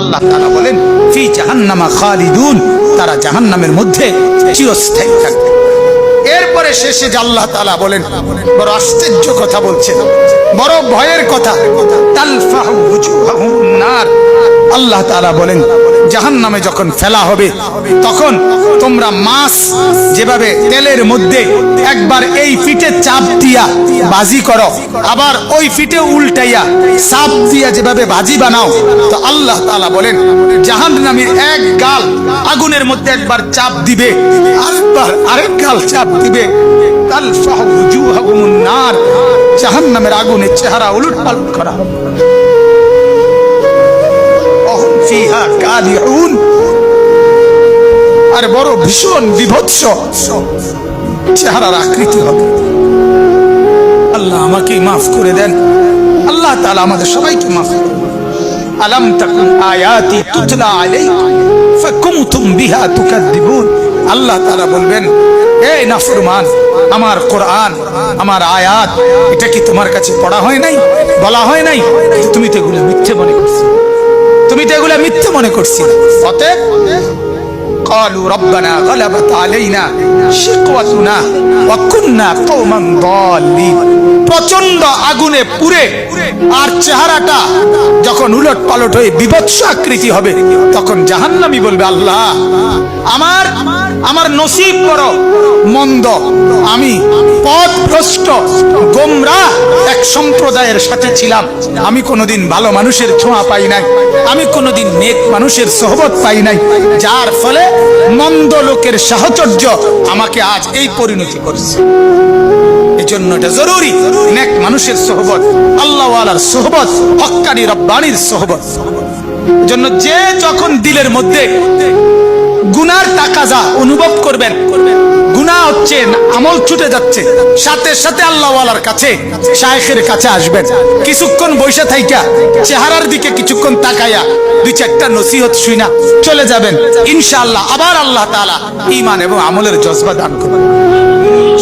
আল্লাহ তারা বলেন, ফি জাহান্নামা খালিদুন তারা জাহান্নামের মধ্যে চিরস্থায়ী থাকবে। এরপরে শেষে যে আল্লাহ তালা বলেন, বড় আশ্চর্য কথা বলছেন, বড় ভয়ের কথা নার আল্লাহ তাআলা বলেন জাহান্নামে যখন ফেলা হবে, তখন তোমরা মাছ যেভাবে তেলের মধ্যে একবার এই ফিটে চাপ দিয়া বাজি করো, আবার ওই ফিটে উল্টাইয়া চাপ দিয়া যেভাবে ভাজি বানাও, তো আল্লাহ তালা বলেন জাহান্নামীর এক গাল আগুনের মধ্যে একবার চাপ দিবে, আরেকবার আরেক গাল চাপ দিবে তালফাহু উজুহাহুম নার, জাহান্নামের আগুনের চেহারা উলুট পালট করা। হবে আর বড় ভীষণ বিভৎস চেহারার আকৃতি হবে। আল্লাহ আমাকে মাফ করে দেন। আল্লাহ আমাদের সবাইকে মাফ বলবেন নাফরমান, আমার আমার আয়াত, এটা কি তোমার কাছে পড়া হয় নাই, বলা হয় নাই তুমি তো এগুলো মিথ্যে মনে করছ? তুমি তো এগুলো মিথ্যে মনে করছি অতএব قالوا ربنا غلبت علينا شقوتنا وكنا قوما ضالين প্রচন্ড আগুনে পুড়ে আর চেহারাটা যখন উলট পালট হয়ে বিভৎস আকৃতি হবে তখন জাহান্নামী বলবে আল্লাহ আমার আমার নসিব বড় মন্দ। আমি পথ ভ্রষ্ট গোমরা এক সম্প্রদায়ের সাথে ছিলাম। আমি কোনোদিন ভালো মানুষের ছোঁয়া পাই নাই। আমি কোনোদিন নেক মানুষের সহবত পাই নাই। যার ফলে মন্দ লোকের সাহচর্য আমাকে আজ এই পরিণতি করছে। এজন্য এটা জরুরি। নেক মানুষের সহবত, আল্লাহওয়ালার সহবত, হক্কানি রব্বানির সহবত। জন্য যে যখন দিলের মধ্যে গুনার তাকাজা অনুভব করবেন। গুনাহ হচ্ছে আমল ছুটে যাচ্ছে। সাথে সাথে আল্লাহওয়ালার কাছে, শায়েখের কাছে আসবেন। কিছুক্ষণ বৈশা থাইকা, চেহারার দিকে কিছুক্ষণ তাকাইয়া দুই চারটা নসিহত শুইনা চলে যাবেন। ইনশাআল্লাহ আবার আল্লাহ তাআলা ঈমান এবং আমলের জজবা দান করবেন।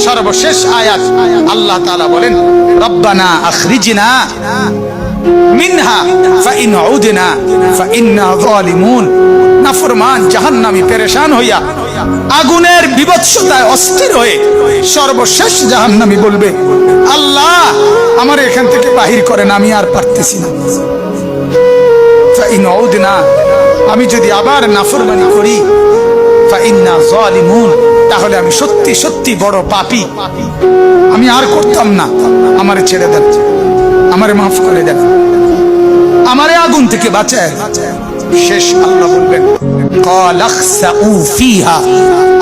সর্বশেষ আয়াত আল্লাহ তাআলা বলেন, রব্বানা আখরিজনা মিনহা ফাইন ফাইন্না জাহান্নামী পেরেশান হইয়া আগুনের অস্থির হয়ে সর্বশেষ বলবে, আল্লাহ, আমার এখান থেকে বাহির করেন, আমি আর পারতেছি না। ফাইন আমি যদি আবার নাফরমানি করি ফাইন্না তাহলে আমি সত্যি সত্যি বড় পাপী। আমি আর করতাম না, আমার ছেড়ে দেন। আমারে মাফ করে দেন। আমারে আগুন থেকে বাঁচায়। শেষ আল্লাহ বলবেন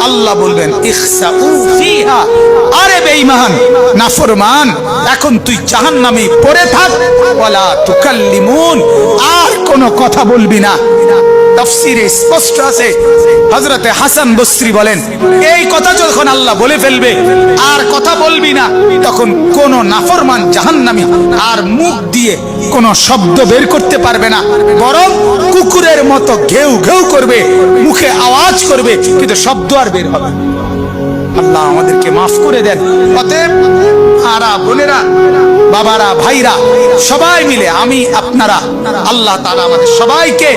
আল্লাহ বলবেন আরে বেঈমান! নাফরমান এখন তুই জাহান্নামে পড়ে থাক, ওয়ালা তুকাল্লিমুন, আর কোনো কথা বলবি না তাফসিরে স্পষ্ট আছে, হযরতে হাসান বসরি বলেন, এই কথা যখন আল্লাহ বলে ফেলবে, আর কথা বলবি না, তখন কোন নাফরমান জাহান্নামী আর মুখ দিয়ে কোন শব্দ বের করতে পারবে না বরং কুকুরের মতো ঘেউ ঘেউ করবে, মুখে আওয়াজ করবে, কিন্তু শব্দ আর বের হবে। আল্লাহ আমাদেরকে মাফ করে দেন। অতএব আরা বোনেরা, বাবারা, ভাইরা, সবাই মিলে আমি, আপনারা, আল্লাহ তাআলা আমাদের সবাইকে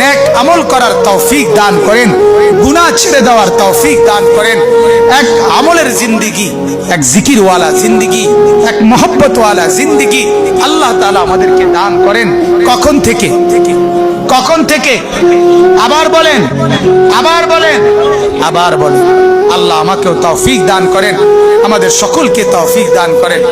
নেক আমল করার তৌফিক দান করেন, গুনাহ ছেড়ে দেওয়ার তৌফিক দান করেন। এক আমলের জিন্দিগি, এক জিকিরওয়ালা জিন্দিগি, এক মহব্বতওয়ালা জিন্দিগি আল্লাহ তাআলা আমাদেরকে দান করেন। কখন থেকে? কখন থেকে? আবার বলেন আবার বলেন। আবার বলেন। আল্লাহ আমাকেও তৌফিক দান করেন, আমাদের সকলকে তৌফিক দান করেন।